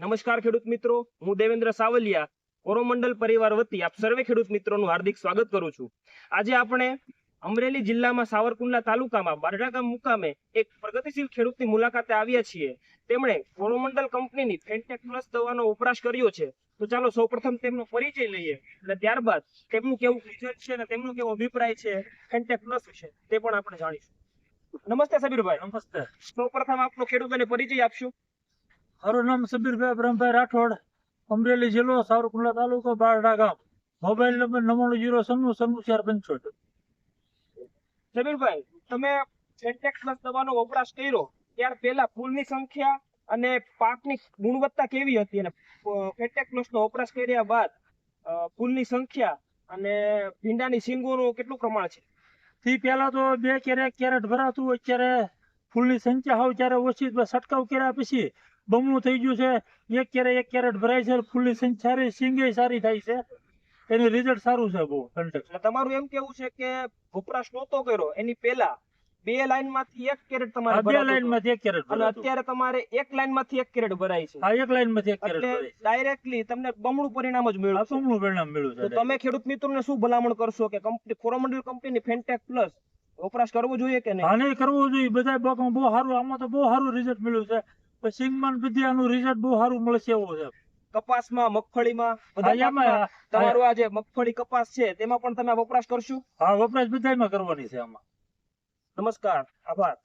નમસ્કાર ખેડૂત મિત્રો હું દેવેન્દ્ર સાવલિયા કોરોમંડલ પરિવાર વતી આપ સર્વે ખેડૂત મિત્રોનું હાર્દિક સ્વાગત કરું છું. આજે આપણે અમરેલી જિલ્લામાં સાવરકુંડલા તાલુકામાં બારડાગામ મુકામે એક પ્રગતિશીલ ખેડૂતની મુલાકાતે આવ્યા છીએ. તેમણે કોરોમંડલ કંપનીની ફેન્ટેક પ્લસ દવાનો વપરાશ કર્યો છે. તો ચાલો સૌપ્રથમ તેમનો પરિચય લઈએ અને ત્યારબાદ તેમનું કેવું રિઝલ્ટ છે અને તેમનો કેવો અભિપ્રાય છે ફેન્ટેક પ્લસ વિશે તે પણ આપણે જાણીશું. નમસ્તે સબીરભાઈ. નમસ્તે. સૌપ્રથમ આપનો ખેડૂતોને પરિચય આપશો. મારું નામ સબીરભાઈ બ્રહ્મભાઈ રાઠોડ અમરેલી જિલ્લો સાવરકુંડલા તાલુકો બારડા ગામ મોબાઈલ નંબર નવ્વાણું જીરો સન્નું સન્નું ચાર પંચોતેર. સમીરભાઈ તમે સેન્ટેક્સ પ્લસ દવાનો વપરાશ કર્યો ત્યાર પહેલા ફૂલની સંખ્યા અને પાકની ગુણવત્તા કેવી હતી? અને પ્લસ વપરાશ કર્યા બાદ ફૂલની સંખ્યા અને ભીંડાની સિંગોનું કેટલું પ્રમાણ છે? થી પહેલા તો બે કેરેટ કેરેટ ભરાતું અત્યારે ફૂલની સંખ્યા હોય ત્યારે ઓછી તો છંટકાવ કર્યા પછી બમણું થઈ ગયું છે. એક કેરેટ એક કેરેટ ભરાય છે. સંખ્યા સારી સિંગે સારી થાય છે. એનું રિઝલ્ટ સારું છે બહુ કંટેક્સ તમારું એમ કેવું છે કે વપરાશ નહોતો કર્યો? એની પહેલા બે લાઈનમાંથી એક કેરેટ તમારે બે લાઈનમાંથી એક કેરેટ અને અત્યારે તમારે એક લાઈનમાંથી એક કેરેટ ભરાય છે. આ એક લાઈનમાંથી એક કેરેટ ભરાય ડાયરેક્ટલી તમને બમણું પરિણામ જ મળ્યું. બમણું પરિણામ મળ્યું છે. તમે ખેડૂત મિત્રોને શું ભલામણ કરશો કે કંપની કોરોમંડલ કંપનીની ફેન્ટેક પ્લસ વપરાશ કરવો જોઈએ કે નહીં? હા નહીં કરવો જોઈએ. બધા બહુ સારું આમાં તો બહુ સારું રિઝલ્ટ મળ્યું છે. પછી સિંગમાન વિદ્યાનું રિઝલ્ટ બહુ સારું મળશે એવું છે. કપાસમાં મગફળીમાં તમારું આ જે મગફળી કપાસ છે તેમાં પણ તમે વપરાશ કરશો? હા વપરાશ બધામાં કરવાની છે આમાં. નમસ્કાર આભાર.